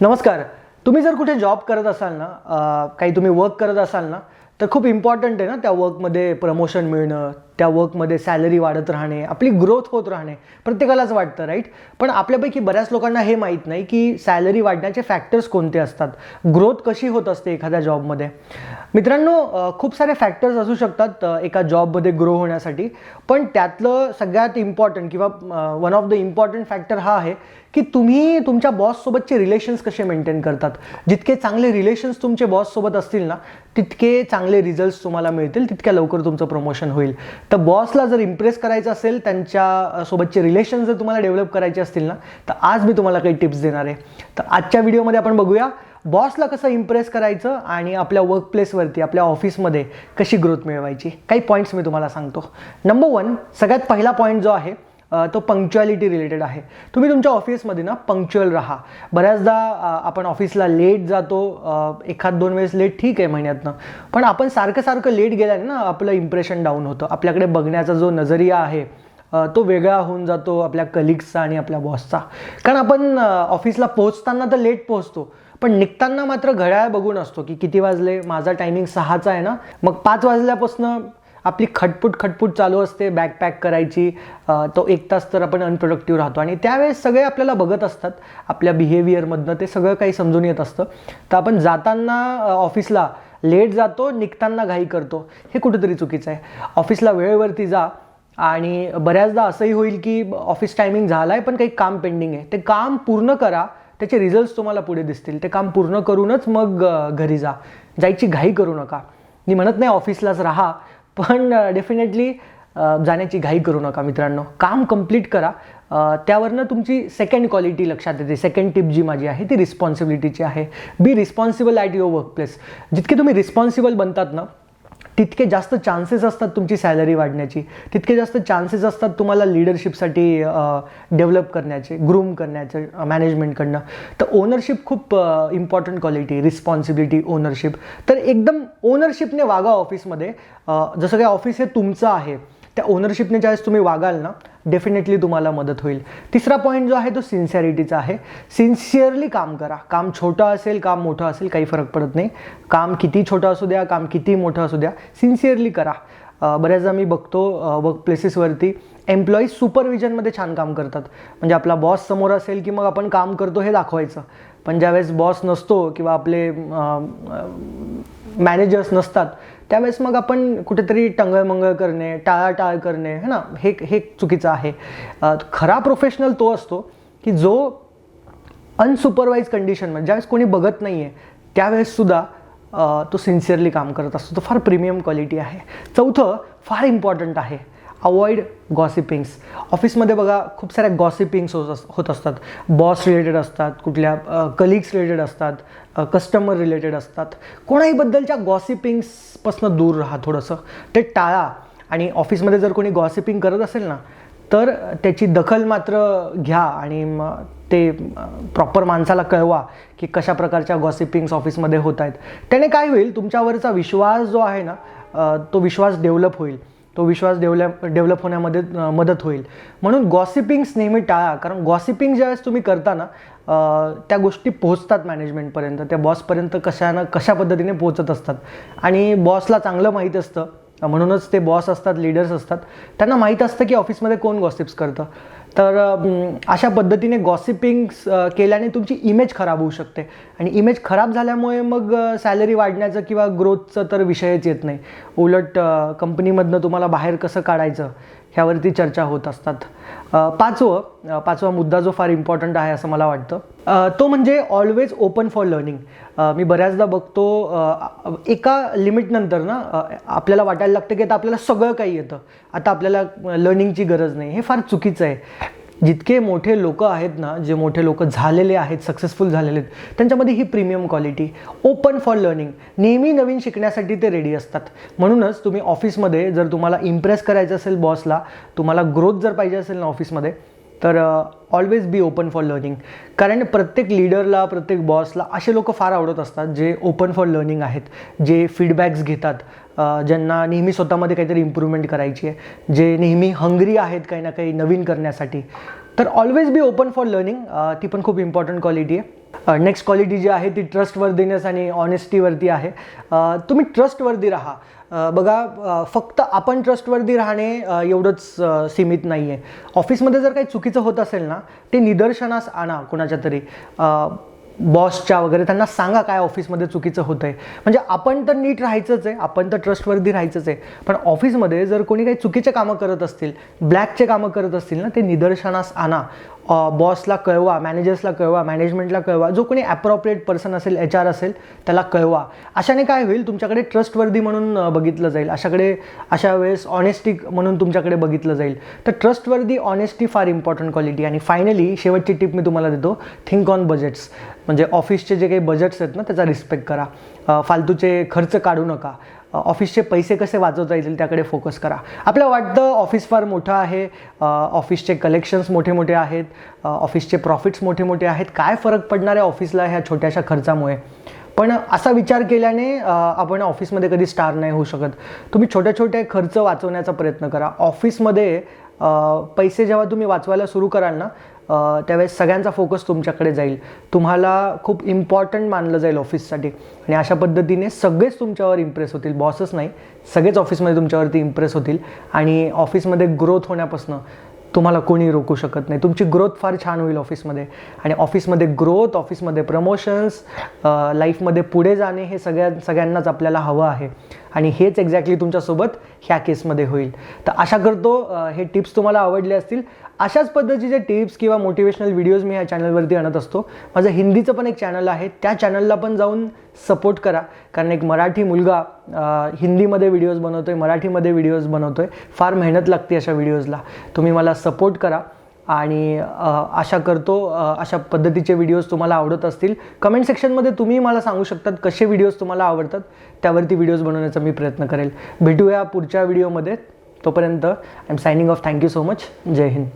नमस्कार. तुम्ही जर कुठे जॉब करत असाल ना काही तुम्ही वर्क करत असाल ना तर खूप इम्पॉर्टंट आहे ना त्या वर्कमध्ये प्रमोशन मिळणं त्या वर्कमध्ये सॅलरी वाढत राहणे आपली ग्रोथ होत राहणे प्रत्येकालाच वाटतं राईट पण आपल्यापैकी बऱ्याच लोकांना हे माहीत नाही की सॅलरी वाढण्याचे फॅक्टर्स कोणते असतात. ग्रोथ कशी होत असते एखाद्या जॉबमध्ये मित्रांनो खूप सारे फॅक्टर्स असू शकतात एका जॉबमध्ये ग्रो होण्यासाठी. पण त्यातलं सगळ्यात इम्पॉर्टंट किंवा one of the important factor हा आहे की तुम्ही तुमच्या बॉससोबतचे रिलेशन्स कसे मेंटेन करतात. जितके चांगले रिलेशन्स तुमचे बॉससोबत असतील ना तितके चांगले रिझल्ट्स तुम्हाला मिळतील तितक्या लवकर तुमचं प्रमोशन होईल. तर बॉसला जर इम्प्रेस करायचं असेल त्यांच्या सोबतचे रिलेशन जर तुम्हाला डेव्हलप करायचे असतील ना तर आज मी तुम्हाला काही टिप्स देणार आहे. तर आजच्या व्हिडिओमध्ये आपण बघूया बॉसला कसं इम्प्रेस करायचं आणि आपल्या वर्कप्लेसवरती आपल्या ऑफिसमध्ये कशी ग्रोथ मिळवायची. काही पॉईंट्स मी तुम्हाला सांगतो. नंबर वन सगळ्यात पहिला पॉईंट जो आहे तो पंक्च्युअलिटी रिलेटेड आहे. तुम्ही तुमच्या ऑफिसमध्ये ना पंक्च्युअल राहा. बऱ्याचदा आपण ऑफिसला लेट जातो एखाद दोन वेळेस लेट ठीक आहे महिन्यातनं. पण आपण सारखं सारखं लेट गेल्याने ना आपलं इम्प्रेशन डाऊन होतं. आपल्याकडे बघण्याचा जो नजरिया आहे तो वेगळा होऊन जातो आपल्या कलिग्सचा आणि आपल्या बॉसचा कारण आपण ऑफिसला पोहोचताना तर लेट पोहोचतो. पण निघताना मात्र घड्याळ बघून असतो की किती वाजले माझा टायमिंग सहाचा आहे ना. मग पाच वाजल्यापासून आपली खटपूट खटपूट चालू असते बॅग पॅक करायची तो एक तास तर आपण अनप्रोडक्टिव्ह राहतो. आणि त्यावेळेस सगळे आपल्याला बघत असतात. आपल्या बिहेवियरमधनं ते सगळं काही समजून येत असतं. तर आपण जाताना ऑफिसला लेट जातो निघताना घाई करतो. हे कुठेतरी चुकीचं आहे. ऑफिसला वेळेवरती जा आणि बऱ्याचदा असंही होईल की ऑफिस टायमिंग झाला आहे पण काही काम पेंडिंग आहे. ते काम पूर्ण करा. त्याचे रिझल्ट्स तुम्हाला पुढे दिसतील. ते काम पूर्ण करूनच मग घरी जा. जायची घाई करू नका. मी म्हणत नाही ऑफिसलाच राहा. पण डेफिनेटली जाण्याची घाई करू नका मित्रांनो. काम कंप्लीट करा. त्यावरनं तुमची सेकंड क्वालिटी लक्षात येते. सेकंड टिप जी माझी आहे ती रिस्पॉन्सिबिलिटीची आहे. Be responsible at your workplace जितके तुम्ही रिस्पॉन्सिबल बनतात ना तितके जास्त चान्सेस असतात तुमची सॅलरी वाढण्याची. तितके जास्त चान्सेस असतात तुम्हाला लिडरशिपसाठी डेव्हलप करण्याचे ग्रूम करण्याचे मॅनेजमेंटकडनं तर ओनरशिप खूप इम्पॉर्टंट क्वालिटी रिस्पॉन्सिबिलिटी ओनरशिप तर एकदम ओनरशिपने वागा ऑफिसमध्ये जसं काही ऑफिस हे तुमचं आहे त्या ओनरशिपने ज्यावेळेस तुम्ही वागाल ना डेफिनेटली तुम्हाला मदत होईल. तिसरा पॉईंट जो आहे तो सिन्सिअरिटीचा आहे. सिन्सिअरली काम करा. काम छोटं असेल काम मोठं असेल काही फरक पडत नाही. काम किती छोटं असू द्या काम किती मोठं असू द्या सिन्सिअरली करा. बऱ्याचदा मी बघतो वर्क प्लेसेसवरती एम्प्लॉईज सुपरविजनमध्ये छान काम करतात. म्हणजे आपला बॉस समोर असेल की मग आपण काम करतो हे दाखवायचं. पण ज्यावेळेस बॉस नसतो किंवा आपले मॅनेजर्स नसतात त्यावेळेस मग आपण कुठेतरी टंगळमंगळ करणे टाळाटाळ करणे है ना? हे हे चुकीचं आहे. खरा प्रोफेशनल तो असतो की जो अनसुपरवाईज कंडिशनमध्ये ज्यावेळेस कोणी बघत नाही आहे त्यावेळेससुद्धा तो सिन्सिअरली काम करत असतो. तो फार प्रीमियम क्वालिटी आहे. चौथं फार इम्पॉर्टंट आहे. अवॉइड गॉसिपिंग्स ऑफिसमध्ये बघा खूप साऱ्या गॉसिपिंग्स होत अस होत असतात. बॉस रिलेटेड असतात कुठल्या कलिग्स रिलेटेड असतात कस्टमर रिलेटेड असतात. कोणाहीबद्दलच्या गॉसिपिंग्सपासून दूर राहा थोडंसं. ते टाळा. आणि ऑफिसमध्ये जर कोणी गॉसिपिंग करत असेल ना तर त्याची दखल मात्र घ्या आणि मग ते प्रॉपर माणसाला कळवा की कशा प्रकारच्या गॉसिपिंग्स ऑफिसमध्ये होत आहेत. त्याने काय होईल तुमच्यावरचा विश्वास जो आहे ना तो विश्वास डेव्हलप होईल. तो विश्वास डेव्हलप डेव्हलप होण्यामध्ये मदत होईल. म्हणून गॉसिपिंग्स नेहमी टाळा कारण गॉसिपिंग ज्यावेळेस तुम्ही करता ना त्या गोष्टी पोहोचतात मॅनेजमेंटपर्यंत त्या बॉसपर्यंत कशानं कशा पद्धतीने पोहोचत असतात. आणि बॉसला चांगलं माहीत असतं. म्हणूनच ते बॉस असतात लीडर्स असतात. त्यांना माहीत असतं की ऑफिसमध्ये कोण गॉसिप्स करतं. तर अशा पद्धतीने गॉसिपिंग्स केल्याने तुमची इमेज खराब होऊ शकते. आणि इमेज खराब झाल्यामुळे मग सॅलरी वाढण्याचं किंवा ग्रोथचं तर विषयच येत नाही. उलट कंपनीमधनं तुम्हाला बाहेर कसं काढायचं? ह्यावरती चर्चा होत असतात. पाचवं पाचवा मुद्दा जो फार इम्पॉर्टंट आहे असं मला वाटतं तो म्हणजे ऑलवेज ओपन फॉर लर्निंग मी बऱ्याचदा बघतो एका लिमिटनंतर ना आपल्याला वाटायला लागतं की आता आपल्याला सगळं काही येतं. आता आपल्याला लर्निंगची गरज नाही. हे फार चुकीचं आहे. जितके मोठे लोक आहेत ना जे मोठे लोक झालेले आहेत सक्सेसफुल झालेले आहेत त्यांच्यामध्ये ही premium quality open for learning नेहमी नवीन शिकण्यासाठी ते रेडी असतात. म्हणूनच तुम्ही ऑफिसमध्ये जर तुम्हाला इम्प्रेस करायचं असेल बॉसला तुम्हाला ग्रोथ जर पाहिजे असेल ना ऑफिसमध्ये तर always be open for learning कारण प्रत्येक लीडरला प्रत्येक बॉसला असे लोक फार आवडत असतात जे ओपन फॉर लर्निंग आहेत जे फीडबॅक्स घेतात. ज्यांना नेहमी स्वतःमध्ये काहीतरी इम्प्रूव्हमेंट करायची आहे जे नेहमी हंग्री आहेत काही ना काही नवीन करण्यासाठी. तर always be open for learning ती पण खूप इम्पॉर्टंट क्वालिटी आहे. नेक्स्ट क्वालिटी जी आहे ती ट्रस्टवर्दीनेस आणि ऑनेस्टीवरती आहे. तुम्ही ट्रस्टवर्दी राहा. बघा फक्त आपण ट्रस्टवर्दी राहणे एवढंच सीमित नाही आहे ऑफिसमध्ये जर काही चुकीचं होत असेल ना ते निदर्शनास आणा कुणाच्या तरी. बॉसच्या वगैरे त्यांना सांगा काय ऑफिसमध्ये चुकीचं होतं आहे म्हणजे आपण तर नीट राहायचंच आहे आपण तर ट्रस्टवर्दी राहायचंच आहे. पण ऑफिसमध्ये जर कोणी काही चुकीचे कामं करत असतील ब्लॅकचे कामं करत असतील ना ते निदर्शनास आणा. बॉसला कळवा मॅनेजर्सला कळवा मॅनेजमेंटला कळवा. जो कोणी ॲप्रॉप्रिएट पर्सन असेल एच आर असेल त्याला कळवा. अशाने काय होईल? तुमच्याकडे ट्रस्टवर्दी म्हणून बघितलं जाईल. अशाकडे अशा वेळेस ऑनेस्टी म्हणून तुमच्याकडे बघितलं जाईल. तर ट्रस्टवर्दी ऑनेस्टी फार इम्पॉर्टंट क्वालिटी आणि फायनली शेवटची टिप मी तुम्हाला देतो. थिंक ऑन बजेट्स म्हणजे ऑफिसचे जे काही बजेट्स आहेत ना त्याचा रिस्पेक्ट करा. फालतूचे खर्च काढू नका. ऑफिसचे पैसे कसे वाचवता येतील त्याकडे फोकस करा. आपल्याला वाटतं ऑफिस फार मोठं आहे ऑफिसचे कलेक्शन्स मोठे मोठे आहेत ऑफिसचे प्रॉफिट्स मोठे मोठे आहेत. काय फरक पडणार आहे ऑफिसला ह्या छोट्याशा खर्चामुळे? पण असा विचार केल्याने आपण ऑफिसमध्ये कधी स्टार नाही होऊ शकत. तुम्ही छोटे छोटे खर्च वाचवण्याचा प्रयत्न करा. ऑफिसमध्ये पैसे जेव्हा तुम्ही वाचवायला सुरू कराल ना त्यावेळेस सगळ्यांचा फोकस तुमच्याकडे जाईल. तुम्हाला खूप इम्पॉर्टंट मानलं जाईल ऑफिससाठी आणि अशा पद्धतीने सगळेच तुमच्यावर इम्प्रेस होतील. बॉसच नाही सगळेच ऑफिसमध्ये तुमच्यावरती इम्प्रेस होतील. आणि ऑफिसमध्ये ग्रोथ होण्यापासून तुम्हाला कोणी रोखू शकत नाही. तुमची ग्रोथ फार छान होईल ऑफिसमध्ये आणि ऑफिसमध्ये ग्रोथ ऑफिसमध्ये प्रमोशन्स लाईफमध्ये पुढे जाणे हे सगळ्या सगळ्यांनाच आपल्याला हवं आहे. आणि हेच एक्झॅक्टली तुमच्यासोबत ह्या केसमध्ये होईल. तर आशा करतो हे टिप्स तुम्हाला आवडले असतील. अशाच पद्धतीचे टिप्स किंवा मोटिवेशनल व्हिडिओज मी ह्या चॅनलवरती आणत असतो. माझं हिंदीचं पण एक चॅनल आहे. त्या चॅनलला पण जाऊन सपोर्ट करा. कारण एक मराठी मुलगा हिंदीमध्ये व्हिडिओज बनवतो आहे मराठीमध्ये व्हिडिओज बनवतो आहे फार मेहनत लागते अशा व्हिडिओजला तुम्ही मला सपोर्ट करा. आणि आशा करतो अशा पद्धतीचे व्हिडिओज तुम्हाला आवडत असतील. कमेंट सेक्शनमध्ये तुम्ही मला सांगू शकतात कसे व्हिडिओज तुम्हाला आवडतात. त्यावरती व्हिडिओज बनवण्याचा मी प्रयत्न करेल. भेटूया पुढच्या व्हिडिओमध्ये तोपर्यंत I am signing off thank you so much Jai Hind.